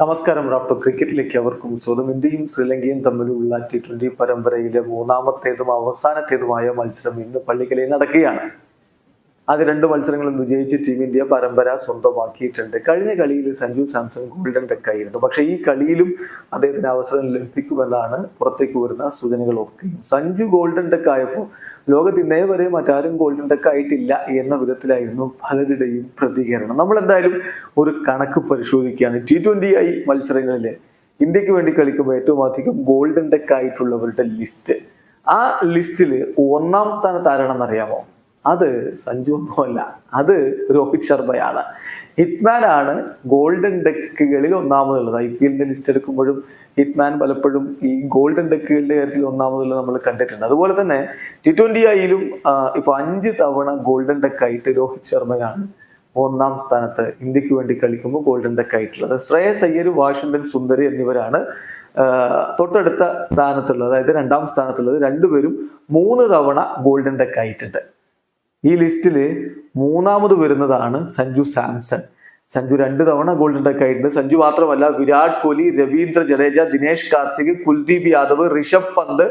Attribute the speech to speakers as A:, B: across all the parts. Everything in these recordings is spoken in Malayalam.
A: നമസ്കാരം റാപ്പ് ക്രിക്കറ്റിലേക്ക് അവർക്കും സ്വന്തം ഇന്ത്യയും ശ്രീലങ്കയും തമ്മിലുള്ള ടി ട്വന്റി പരമ്പരയിലെ മൂന്നാമത്തേതും അവസാനത്തേതുമായ മത്സരം ഇന്ന് പള്ളിക്കലയിൽ നടക്കുകയാണ്. ആദ്യ രണ്ട് മത്സരങ്ങളും വിജയിച്ച് ടീം ഇന്ത്യ പരമ്പര സ്വന്തമാക്കിയിട്ടുണ്ട്. കഴിഞ്ഞ കളിയിൽ സഞ്ജു സാംസൺ ഗോൾഡൻ തെക്കായിരുന്നു പക്ഷേ ഈ കളിയിലും അദ്ദേഹത്തിന് അവസരം ലഭിക്കുമെന്നാണ് പുറത്തേക്ക് വരുന്ന സൂചനകളൊക്കെയും. സഞ്ജു ഗോൾഡൻ ഡെക്ക് ആയപ്പോൾ ലോകത്ത് ഇന്നേ വരെ മറ്റാരും ഗോൾഡൻ ഡെക്ക് ആയിട്ടില്ല എന്ന വിധത്തിലായിരുന്നു പലരുടെയും പ്രതികരണം. നമ്മൾ എന്തായാലും ഒരു കണക്ക് പരിശോധിക്കുകയാണ്. ടി ട്വന്റി ഐ മത്സരങ്ങളിൽ ഇന്ത്യയ്ക്ക് വേണ്ടി കളിക്കുമ്പോൾ ഏറ്റവും അധികം ഗോൾഡൻ ഡെക്ക് ആയിട്ടുള്ളവരുടെ ലിസ്റ്റ് ആ ലിസ്റ്റിൽ ഒന്നാം സ്ഥാനത്ത് ആരാണെന്ന് അറിയാമോ അത് സഞ്ജു ഒന്നുമല്ല അത് രോഹിത് ശർമ്മയാണ്. ഹിറ്റ്മാൻ ആണ് ഗോൾഡൻ ഡെക്കുകളിൽ ഒന്നാമതുള്ളത്. ഐ പി എല്ലിന്റെ ലിസ്റ്റ് എടുക്കുമ്പോഴും ഹിറ്റ്മാൻ പലപ്പോഴും ഈ ഗോൾഡൻ ഡെക്കുകളുടെ കാര്യത്തിൽ ഒന്നാമതുള്ളത് നമ്മൾ കണ്ടിട്ടുണ്ട്. അതുപോലെ തന്നെ ടി ട്വന്റി ഐയിലും ഇപ്പൊ അഞ്ച് തവണ ഗോൾഡൻ ഡെക്കായിട്ട് രോഹിത് ശർമ്മയാണ് ഒന്നാം സ്ഥാനത്ത് ഇന്ത്യയ്ക്ക് വേണ്ടി കളിക്കുമ്പോൾ ഗോൾഡൻ ഡെക്ക് ആയിട്ടുള്ളത് ശ്രേയസ് അയ്യർ വാഷിംഗ്ടൺ സുന്ദരി എന്നിവരാണ് തൊട്ടടുത്ത സ്ഥാനത്തുള്ളത്. അതായത് രണ്ടാം സ്ഥാനത്തുള്ളത്. രണ്ടുപേരും മൂന്ന് തവണ ഗോൾഡൻ ഡെക്ക് ആയിട്ടുണ്ട് ഈ ലിസ്റ്റിൽ മൂന്നാമത് വരുന്നതാണ് സഞ്ജു സാംസൺ. സഞ്ജു രണ്ട് തവണ ഗോൾഡൻ ടക്ക് ആയിട്ടുണ്ട്. സഞ്ജു മാത്രമല്ല വിരാട് കോഹ്ലി രവീന്ദ്ര ജഡേജ ദിനേശ് കാർത്തിക് കുൽദീപ് യാദവ് ഋഷഭ് പന്ത്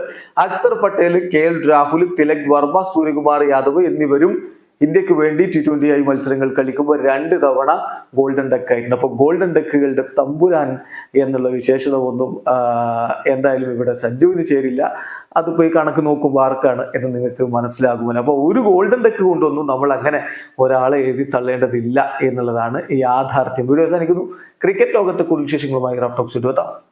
A: അക്സർ പട്ടേൽ കെ എൽ രാഹുൽ തിലക് വർമ്മ സൂര്യകുമാർ യാദവ് എന്നിവരും ഇന്ത്യയ്ക്ക് വേണ്ടി ടി ട്വന്റി ഐ മത്സരങ്ങൾ കളിക്കുമ്പോൾ രണ്ട് തവണ ഗോൾഡൻ ഡെക്ക് ആയിട്ടുണ്ട് അപ്പോൾ ഗോൾഡൻ ഡക്കുകളുടെ തമ്പുരാൻ എന്നുള്ള വിശേഷത ഒന്നും എന്തായാലും ഇവിടെ സഞ്ജുവിന് ചേരില്ല. അത് പോയി കണക്ക് നോക്കുമ്പോൾ ആർക്കാണ് എന്ന് നിങ്ങൾക്ക് മനസ്സിലാകുമല്ലോ. അപ്പോൾ ഒരു ഗോൾഡൻ ഡെക്ക് കൊണ്ടൊന്നും നമ്മൾ അങ്ങനെ ഒരാളെ എഴുതി തള്ളേണ്ടതില്ല എന്നുള്ളതാണ് യാഥാർത്ഥ്യം. വീഡിയോ അവസാനിക്കുന്നു. ക്രിക്കറ്റ് ലോകത്തെ കൂടുതൽ വിശേഷങ്ങളുമായി റാഫ്റ്റോക്സ് എത്താം.